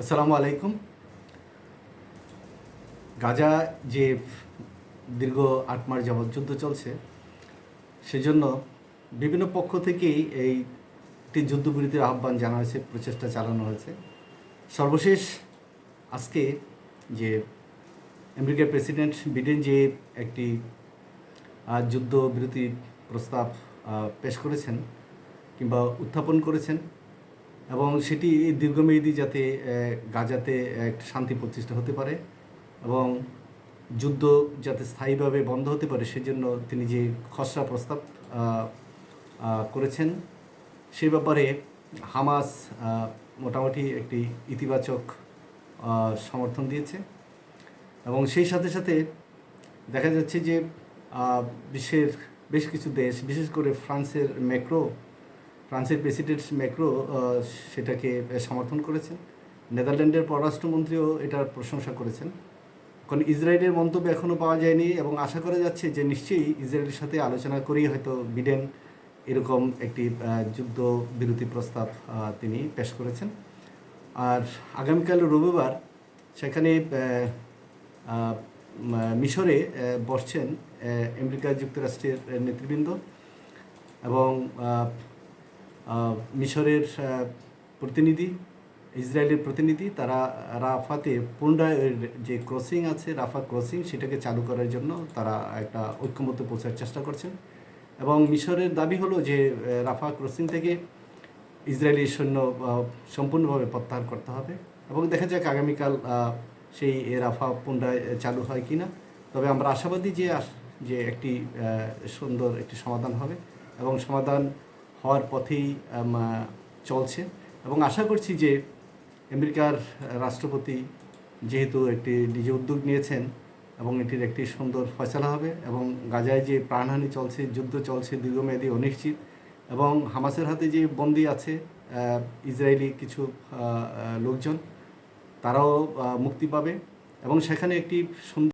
আসসালামু আলাইকুম। গাজা যে দীর্ঘ আট মাস যাবৎ যুদ্ধ চলছে, সেজন্য বিভিন্ন পক্ষ থেকেই এই একটি যুদ্ধবিরতির আহ্বান জানা হয়েছে প্রচেষ্টা চালানো হয়েছে। সর্বশেষ আজকে যে আমেরিকার প্রেসিডেন্ট বিডেন যে একটি যুদ্ধবিরতি প্রস্তাব পেশ করেছেন কিংবা উত্থাপন করেছেন এবং সেটি দীর্ঘমেয়াদী যাতে গাজাতে এক শান্তি প্রতিষ্ঠা হতে পারে এবং যুদ্ধ যাতে স্থায়ীভাবে বন্ধ হতে পারে সেজন্য তিনি যে খসড়া প্রস্তাব করেছেন সে ব্যাপারে হামাস মোটামুটি একটি ইতিবাচক সমর্থন দিয়েছে এবং সেই সাথে সাথে দেখা যাচ্ছে যে বিশ্বের বেশ কিছু দেশ, বিশেষ করে ফ্রান্সের ম্যাক্রো ফ্রান্সের প্রেসিডেন্ট ম্যাক্রো সেটাকে সমর্থন করেছেন। নেদারল্যান্ডের পররাষ্ট্রমন্ত্রীও এটার প্রশংসা করেছেন। কারণ ইসরায়েলের মন্তব্য এখনও পাওয়া যায়নি এবং আশা করা যাচ্ছে যে নিশ্চয়ই ইসরায়েলের সাথে আলোচনা করেই হয়তো বিডেন এরকম একটি যুদ্ধ বিরতি প্রস্তাব তিনি পেশ করেছেন। আর আগামীকাল রবিবার সেখানে মিশরে বসছেন আমেরিকা যুক্তরাষ্ট্রের নেতৃবৃন্দ এবং মিশরের প্রতিনিধি, ইসরায়েলের প্রতিনিধি, তারা রাফাতে পুনরায় যে ক্রসিং আছে, রাফা ক্রসিং সেটাকে চালু করার জন্য তারা একটা ঐক্যমত্য পৌঁছার চেষ্টা করছেন। এবং মিশরের দাবি হলো যে রাফা ক্রসিং থেকে ইসরায়েলি সৈন্য সম্পূর্ণভাবে প্রত্যাহার করতে হবে। এবং দেখা যাক আগামীকাল সেই রাফা পুনরায় চালু হয় কিনা। তবে আমরা আশাবাদী যে যে একটি সুন্দর একটি সমাধান হবে। এবং সমাধান হওয়ার পথেই চলছে। এবং আশা করছি যে আমেরিকার রাষ্ট্রপতি যেহেতু একটি নিজে উদ্যোগ নিয়েছেন এবং এটির একটি সুন্দর ফয়সলা হবে এবং গাজায় যে প্রাণহানি চলছে, যুদ্ধ চলছে দীর্ঘমেয়াদী অনিশ্চিত এবং হামাসের হাতে যে বন্দি আছে ইসরায়েলি কিছু লোকজন, তারাও মুক্তি পাবে এবং সেখানে একটি সুন্দর